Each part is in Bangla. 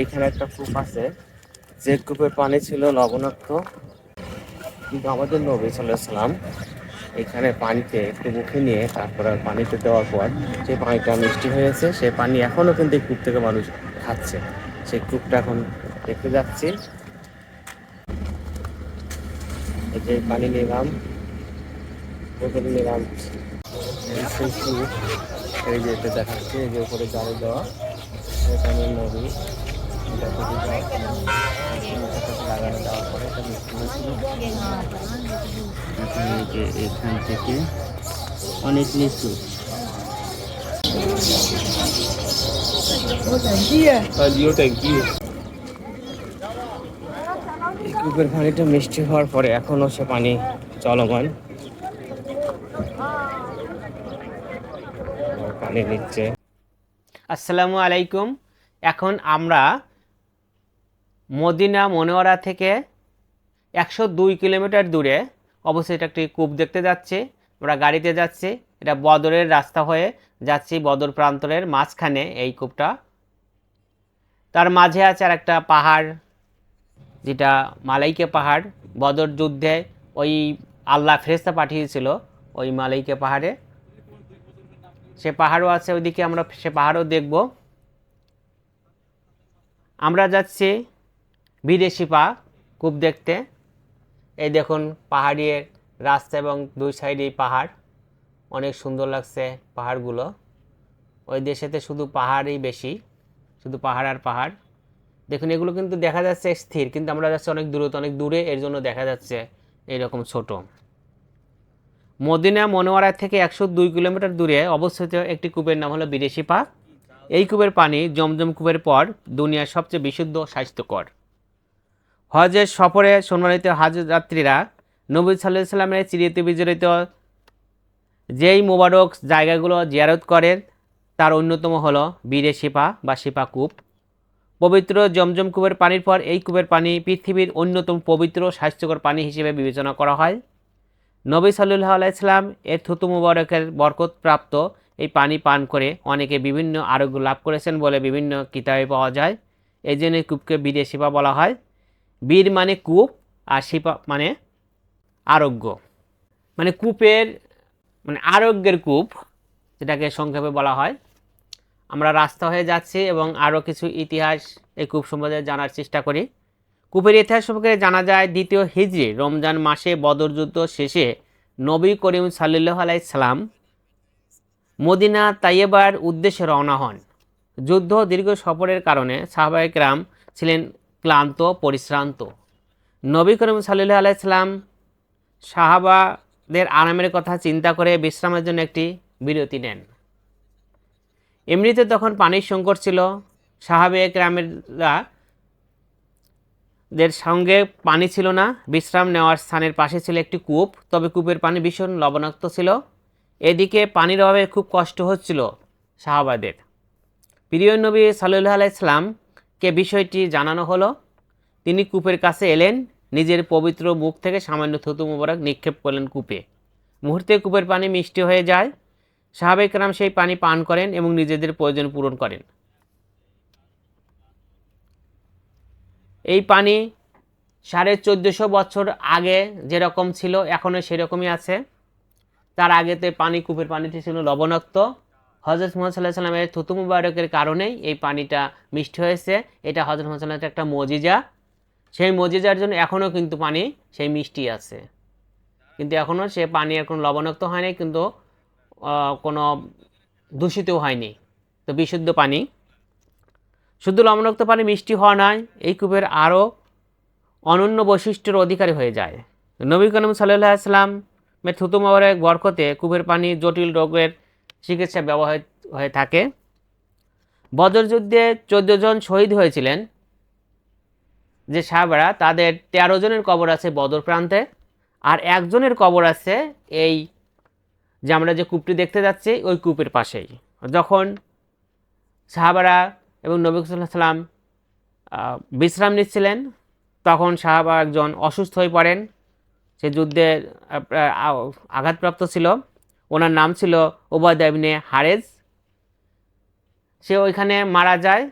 এইখানে একটা কূপ আছে। যে কূপের পানি ছিল লবণাক্ত। কিন্তু আমাদের নবী সাল্লাম এখানে পানিতে একটু মুখে নিয়ে তারপর পানিতে দেওয়ার পর যে পানিটা মিষ্টি হয়েছে সেই পানি এখনও কিন্তু এই কূপ থেকে মানুষ খাচ্ছে। সেই কূপটা এখন দেখতে যাচ্ছি। এই যে পানি নিলাম বোতল নিলাম। এই যে এটা দেখাচ্ছে এই যে উপরে জালে দেওয়া এখানে নদী। এখান থেকে অনেক নিচু কূপের পানিটা মিষ্টি হওয়ার পরে এখনও সে পানি চলমান পানি নিচ্ছে আসসালামু আলাইকুম। এখন আমরা মদিনা মনোয়ারা থেকে একশো দুই কিলোমিটার দূরে অবশ্যই এটা একটি কূপ দেখতে যাচ্ছি। আমরা গাড়িতে যাচ্ছি। এটা বদরের রাস্তা হয়ে যাচ্ছি বদর প্রান্তরের মাঝখানে এই কূপটা। তার মাঝে আছে আর একটা পাহাড়, যেটা মালাইকে পাহাড়। বদর যুদ্ধে ওই আল্লাহ ফেরেস্তা পাঠিয়েছিল ওই মালাইকে পাহাড়ে। সে পাহাড়ও আছে ওইদিকে আমরা সে পাহাড়ও দেখব। আমরা যাচ্ছি বিদেশি পা কূপ দেখতে। এই দেখুন পাহাড়ি রাস্তা এবং দুই সাইডেই পাহাড়। অনেক সুন্দর লাগছে পাহাড়গুলো। ওই দেশেতে শুধু পাহাড়ই বেশি, শুধু পাহাড় আর পাহাড়। দেখুন, এগুলো কিন্তু দেখা যাচ্ছে স্থির, কিন্তু আমরা যাচ্ছি অনেক দূরত্ব, অনেক দূরে, এর জন্য দেখা যাচ্ছে এইরকম ছোট। মদিনা মনোয়ারা থেকে একশো দুই কিলোমিটার দূরে অবস্থিত একটি কূপের নাম হলো বিদেশি পা। এই কূপের পানি জমজম কূপের পর দুনিয়ার সবচেয়ে বিশুদ্ধ স্বাস্থ্যকর। হজের সফরে সম্মানিত হাজ যাত্রীরা নবী সাল্লাহ সাল্লামের চিরিত বিজড়িত যেই মোবারক জায়গাগুলো জিয়ারত করেন, তার অন্যতম হলো বীরে শিপা বা শিপা কূপ। পবিত্র জমজম কূপের পানির পর এই কূপের পানি পৃথিবীর অন্যতম পবিত্র স্বাস্থ্যকর পানি হিসেবে বিবেচনা করা হয়। নবী সাল্লাহ আলাইসাল্লাম এর থুতু মুবারকের বরকত প্রাপ্ত এই পানি পান করে অনেকে বিভিন্ন আরোগ্য লাভ করেছেন বলে বিভিন্ন কিতাবে পাওয়া যায়। এই জন্য কূপকে বীরে শিপা বলা হয়। বীর মানে কূপ আর শিপা মানে আরোগ্য। মানে কূপের মানে আরোগ্যের কূপ, যেটাকে সংক্ষেপে বলা হয়। আমরা রাস্তা হয়ে যাচ্ছি এবং আরও কিছু ইতিহাস এই কূপ সম্বন্ধে জানার চেষ্টা করি। কূপের ইতিহাস সম্পর্কে জানা যায়, দ্বিতীয় হিজরি, রমজান মাসে বদর যুদ্ধ শেষে নবী করিম সাল্লাহ আলাইসাল্লাম মদিনা তাইয়েবার উদ্দেশ্যে রওনা হন। যুদ্ধ দীর্ঘ সফরের কারণে সাহবায়ক রাম ছিলেন ক্লান্ত, পরিশ্রান্ত। নবী করিম সাল্লাহ আলাইসাল্লাম সাহাবাদের আরামের কথা চিন্তা করে বিশ্রামের জন্য একটি বিরতি নেন। এমনিতে তখন পানির সংকট ছিল। সাহাবে গ্রামেররা দের সঙ্গে পানি ছিল না। বিশ্রাম নেওয়ার স্থানের পাশে ছিল একটি কূপ, তবে কূপের পানি ভীষণ লবণাক্ত ছিল। এদিকে পানির অভাবে খুব কষ্ট হচ্ছিল সাহাবাদের। প্রিয় নবী সাল্লাহ আলাইসলামকে বিষয়টি জানানো হলো? তিনি কূপের কাছে এলেন, নিজের পবিত্র মুখ থেকে সামান্য থুতু মোবারক নিক্ষেপ করলেন কূপে। মুহূর্তে কূপের পানি মিষ্টি হয়ে যায়। সাহাবেকরাম সেই পানি পান করেন এবং নিজেদের প্রয়োজন পূরণ করেন। এই পানি সাড়ে চোদ্দোশো বছর আগে যেরকম ছিল এখনও সেরকমই আছে। তার আগেতে পানি কূপের পানিটি ছিল লবণাক্ত। হজরত মোহাম্মদ সাল্লাহ সাল্লামের থুতু মুবারকের কারণেই এই পানিটা মিষ্টি হয়েছে। এটা হজরত মোহাম্মদ সাল্লামের একটা মজিজা। সেই মজিজার জন্য এখনও কিন্তু পানি সেই মিষ্টি আছে। কিন্তু এখনও সে পানি এখন লবণাক্ত হয়নি কিন্তু কোনো দূষিত হয়নি। তো বিশুদ্ধ পানি। শুধু লবণাক্ত পানি মিষ্টি হওয়া নয়, এই কূপের আরও অনন্য বৈশিষ্ট্যের অধিকারী হয়ে যায়। নবী করিম সাল্লাহ আসলামের থুতু মোবারক বরকতে কূপের পানি জটিল রোগের চিকিৎসা ব্যবহার হয়ে থাকে। বদর যুদ্ধে চোদ্দ জন শহীদ হয়েছিলেন। যে সাহাবারা, তাদের তেরো জনের কবর আছে বদর প্রান্তে। আর একজনের কবর আছে এই যে আমরা যে কূপটি দেখতে যাচ্ছি, ওই কূপের পাশেই। যখন সাহাবারা এবং নবী সাল্লাম বিশ্রাম নিচ্ছিলেন, তখন সাহাবা একজন অসুস্থ হয়ে পড়েন। সে যুদ্ধে আঘাতপ্রাপ্ত ছিল। ওনার নাম ছিল ওবায়দা ইবনে হারেজ। সে ওইখানে মারা যায়।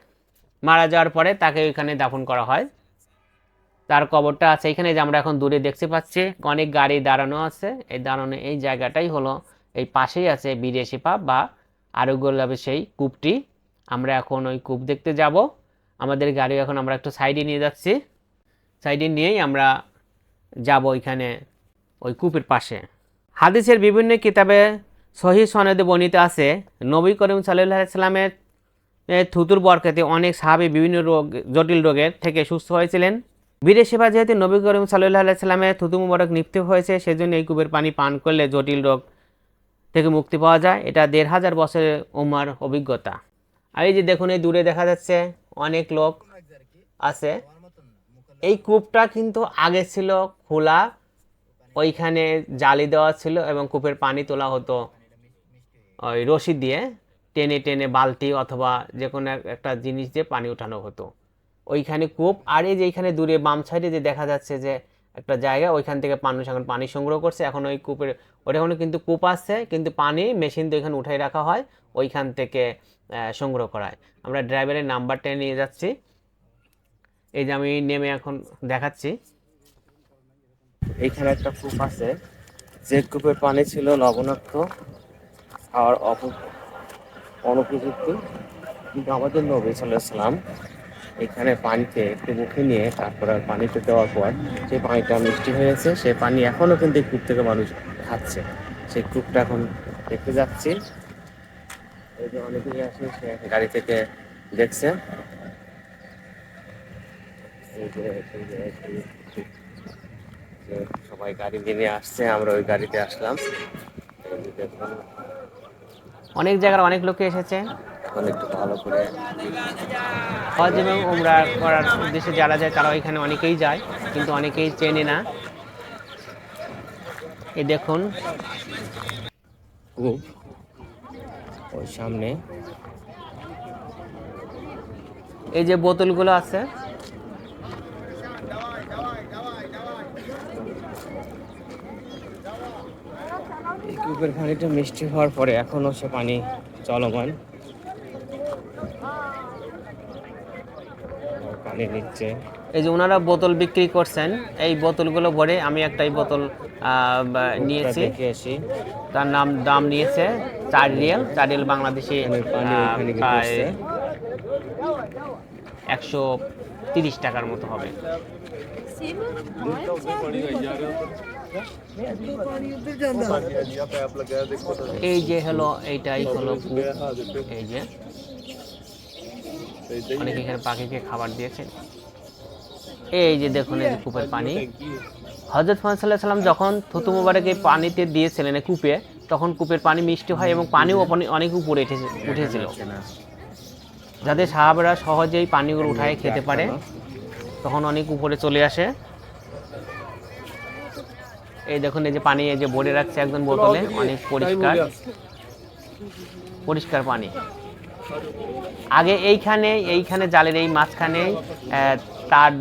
মারা যাওয়ার পরে তাকে ওইখানে দাফন করা হয়। তার কবরটা আছে এখানে যে আমরা এখন দূরে দেখতে পাচ্ছি। অনেক গাড়ি দাঁড়ানো আছে। এই দাঁড়ানো, এই জায়গাটাই হলো এই পাশেই আছে বিদেশি পাপ বা আরোগ্যলাভে সেই কূপটি। আমরা এখন ওই কূপ দেখতে যাব। আমাদের গাড়ি এখন আমরা একটু সাইডে নিয়ে যাচ্ছি। সাইডে নিয়েই আমরা যাব ওইখানে, ওই কূপের পাশে। হাদিসের বিভিন্ন কিতাবে সহি সনদে বর্ণিত আছে, নবী করিম সাল্লাহ সাল্লামের থুতুর বরকাতে অনেক সাহাবী বিভিন্ন রোগ, জটিল রোগের থেকে সুস্থ হয়েছিলেন। বিদেশি বা যেহেতু নবী করিম সাল্লাহ সাল্লামের থুতু মুবারক নিপ্ত হয়েছে, সেজন্য এই কূপের পানি পান করলে জটিল রোগ থেকে মুক্তি পাওয়া যায়। এটা দেড় হাজার বছরের উমার অভিজ্ঞতা। আর এই যে দেখুন, এই দূরে দেখা যাচ্ছে অনেক লোক আছে। এই কূপটা কিন্তু আগে ছিল খোলা ওইখানে জালি দেওয়া ছিল এবং কূপের পানি তোলা হতো ওই রশি দিয়ে টেনে টেনে বালতি অথবা যে কোনো একটা জিনিস দিয়ে পানি উঠানো হতো। ওইখানে কূপ আর এই যে এইখানে দূরে বাম সাইডে যে দেখা যাচ্ছে যে একটা জায়গা, ওইখান থেকে মানুষ এখন পানি সংগ্রহ করছে। এখন ওই কূপের ওখানে কিন্তু কূপ আছে, কিন্তু পানি মেশিন তো এখানে উঠাই রাখা হয়, ওইখান থেকে সংগ্রহ করায় আমরা ড্রাইভারের নাম্বারটা নিয়ে যাচ্ছি। এই যে আমি নেমে এখন দেখাচ্ছি। এখানে একটা কূপ আছে। যে কূপের পানি ছিল লবণাক্ত খাওয়ার অপ- অনুপযুক্ত। কিন্তু আমাদের নবী সাল্লাম এখানে পানিতে একটু মুখে নিয়ে তারপর আর পানিতে দেওয়ার পর যে পানিটা মিষ্টি হয়েছে সেই পানি এখনও কিন্তু কূপ থেকে মানুষ খাচ্ছে। সেই কূপটা এখন দেখতে যাচ্ছি। এই যে অনেকেই আসে সে গাড়ি থেকে দেখছে। এই যে। যে- সবাই গাড়ি নিয়ে আসছে আমরা ওই গাড়িতে আসলাম। অনেক জায়গার অনেক লোকে এসেছে। এখন একটু ভালো করে হজ এবং উমরা করার উদ্দেশ্যে যারা যায় তারা এখানে অনেকেই যায় কিন্তু অনেকেই চেনে না। এই দেখুন। কূপ ওই সামনে। এই যে বোতলগুলো আছে। এই কূপের পানিটা মিষ্টি হওয়ার পরে এখনও সে পানি চলমান। পানি নিচ্ছে। এই যে ওনারা বোতল বিক্রি করছেন এই বোতলগুলো ভরে আমি একটা এই বোতল নিয়েছি। তার নাম দাম নিয়েছে চার রিয়েল। চার রিয়েল বাংলাদেশি প্রায় একশো তিরিশ টাকার মতো হবে। এই যে হলো, এইটাই হলো এই যে। অনেকে এখানে পাখিকে খাবার দিয়েছেন এই যে দেখুন, এই কূপের পানি। হজরত মোহাম্মদ সাল্লাহ সাল্লাম যখন থুতু মুবারক পানিতে দিয়েছিলেন কূপে, তখন কূপের পানি মিষ্টি হয় এবং পানিও অনেক উপরে উঠেছে উঠেছিল। যাতে সাহাবেরা সহজেই পানিগুলো উঠায় খেতে পারে। তখন অনেক উপরে চলে আসে। এই দেখুন এই যে পানি এই যে ভরে রাখছে একজন বোতলে অনেক পরিষ্কার। পরিষ্কার পানি। আগে এইখানে এইখানে জালের এই মাঝখানে তার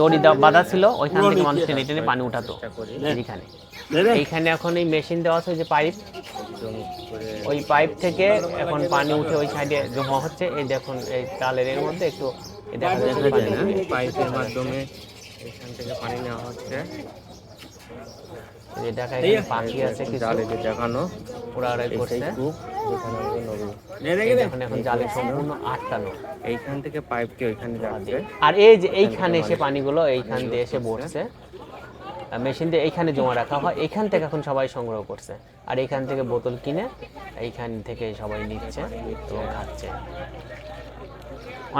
দড়ি বাঁধা ছিল ওইখান থেকে মানুষ টেনে টেনে পানি উঠাতো এইখানে। এইখানে এখন এই মেশিন দেওয়া আছে ওই যে পাইপ। ওই পাইপ থেকে এখন পানি উঠে ওই সাইডে জমা হচ্ছে। এই দেখুন এই জালের এর মধ্যে একটু দেখা না পাইপের মাধ্যমে এখান থেকে পানি নেওয়া হচ্ছে। এই যে দেখা এখানে পাখি আছে কিছু। জালে যে দেখানো করছে। এখন জালে সম্পূর্ণ আটকানো এইখান থেকে পাইপটি ওইখানে যাচ্ছে। আর এই যে এইখানে এসে পানিগুলো এইখান দিয়ে এসে বসছে। মেশিন দিয়ে এইখানে জমা রাখা হয়। এখান থেকে এখন সবাই সংগ্রহ করছে। আর এখান থেকে বোতল কিনে এইখান থেকে সবাই নিচ্ছে এবং খাচ্ছে।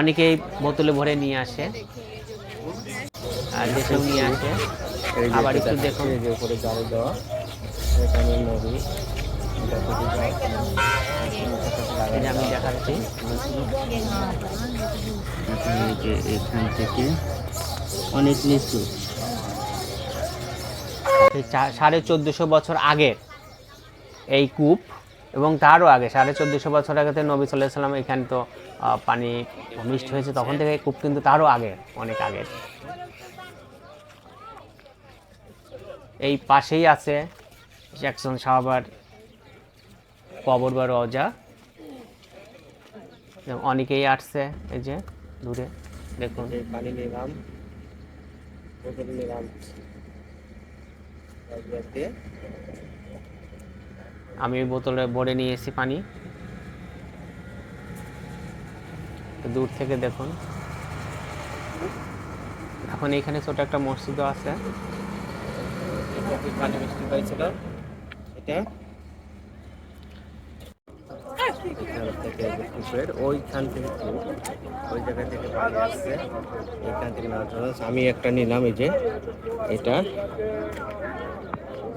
অনেকেই বোতলে ভরে নিয়ে আসে। আর দেশেও নিয়ে আসে। আবার একটু দেখুন। যে উপরে জালে দেওয়া এখানে নদী। আমি দেখাচ্ছি। এই এখান থেকে অনেক নিচু। সাড়ে চোদ্দোশো বছর আগের এই কূপ। এবং তারও আগে, সাড়ে চোদ্দোশো বছর আগে নবী সাল্লাহ সাল্লাম এখানে তো পানি মিষ্ট হয়েছে, তখন থেকে কূপ কিন্তু তারও আগে, অনেক আগে। এই পাশেই আছে জ্যাকসন সাহাবার কবর বা রজা অনেকেই আসছে, এই যে, দূরে, দেখুন। পানি আমি বোতলে ভরে নিয়ে এসেছি পানি দূর থেকে দেখুন। এখন এখানে ছোট একটা মসজিদও আছে। পানি পাইছিল এটা ওইখান থেকে ওই জায়গা থেকে আমি একটা নিলাম এই যে এটা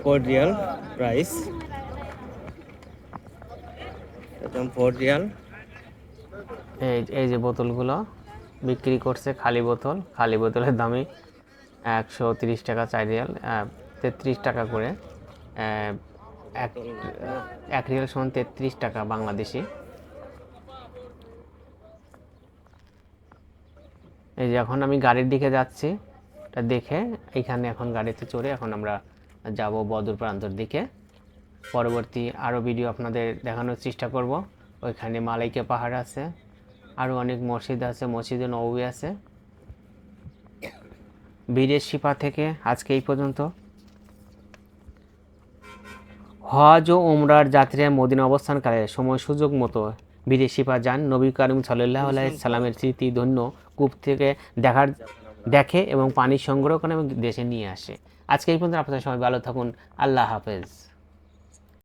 ফোর রিয়াল প্রাইস একদম রিয়াল। এই এই যে বোতলগুলো বিক্রি করছে খালি বোতল। খালি বোতলের দামই একশো তিরিশ টাকা, চার রিয়াল তেত্রিশ টাকা করে। এক এক রিয়াল সমান তেত্রিশ টাকা বাংলাদেশি। এই যে এখন আমি গাড়ির দিকে যাচ্ছি এটা দেখে এখানে এখন গাড়িতে চড়ে এখন আমরা যাব বদর প্রান্তর দিকে। পরবর্তী আরও ভিডিও আপনাদের দেখানোর চেষ্টা করব। ওইখানে মালাইকা পাহাড় আছে আরও অনেক মসজিদ আছে, মসজিদে নবী আছে। বীরের শিপা থেকে আজকে এই পর্যন্ত। হজ ও উমরার যাত্রীরা মদিনা অবস্থানকালে সময় সুযোগ মতো বীরের শিপা যান নবী করিম সাল্লাহ সাল্লামের স্মৃতি, ধন্য, কূপ থেকে দেখার, দেখে এবং পানি সংগ্রহ করে এবং দেশে নিয়ে আসে। আজকে এই পর্যন্ত আপনাদের সবাই ভালো থাকুন, আল্লাহ হাফেজ।